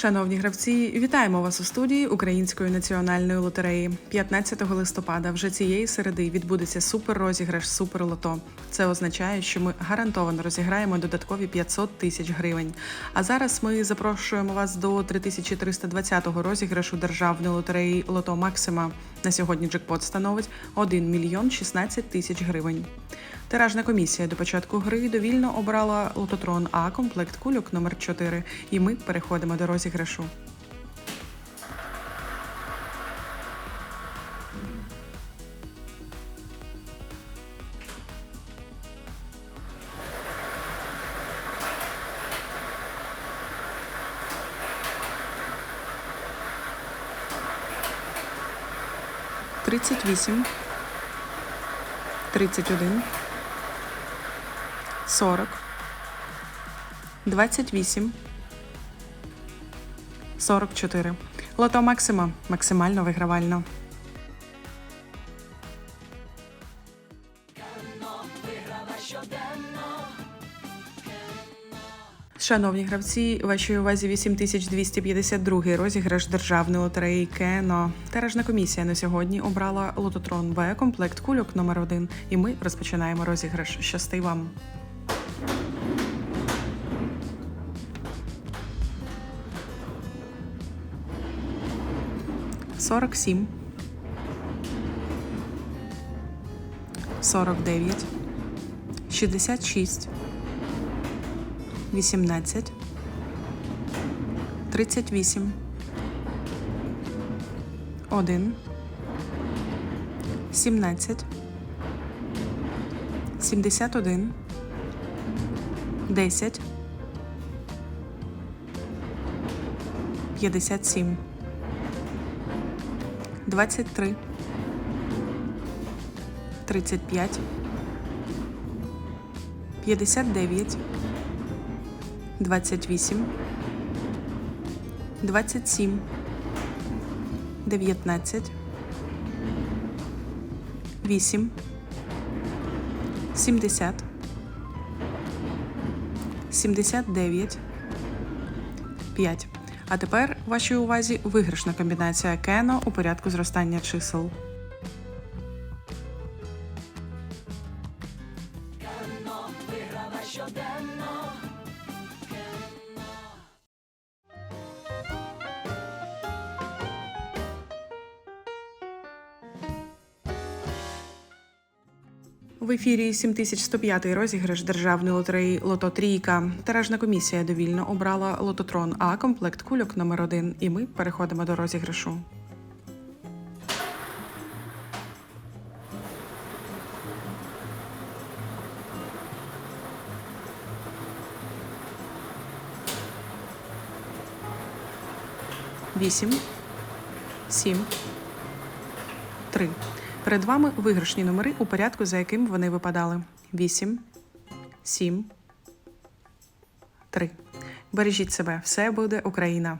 Шановні гравці, вітаємо вас у студії Української національної лотереї. 15 листопада вже цієї середи відбудеться суперрозіграш Суперлото. Це означає, що ми гарантовано розіграємо додаткові 500 тисяч гривень. А зараз ми запрошуємо вас до 3320-го розіграшу державної лотереї Лото Максима. На сьогодні джекпот становить 1 мільйон 16 тисяч гривень. Тиражна комісія до початку гри довільно обрала лототрон А комплект кульок номер 4 і ми переходимо до розіграшу. Тридцять вісім, тридцять один, сорок, двадцять вісім, сорок чотири. Лото Максима максимально вигравально. Шановні гравці, вашій увазі 8252 розіграш державної лотереї Кено. Тиражна комісія на сьогодні обрала лототрон Б комплект кульок номер 1 І ми розпочинаємо розіграш. Щасти вам! Сорок сім. Сорок дев'ять. Шістдесят шість. 18, 38, 1, 17, 71, 10, 57, 23, 35, 59, 28, 27, 19, 8, 70, 79, 5. А тепер вашій увазі виграшна комбінація Кено у порядку зростання чисел. В ефірі 7105 розіграш державної лотереї Лото Трійка. Тиражна комісія довільно обрала лототрон А комплект кульок номер 1 І ми переходимо до розіграшу. Вісім, сім, три. Перед вами виграшні номери у порядку, за яким вони випадали: 8, 7, 3. Бережіть себе, все буде Україна!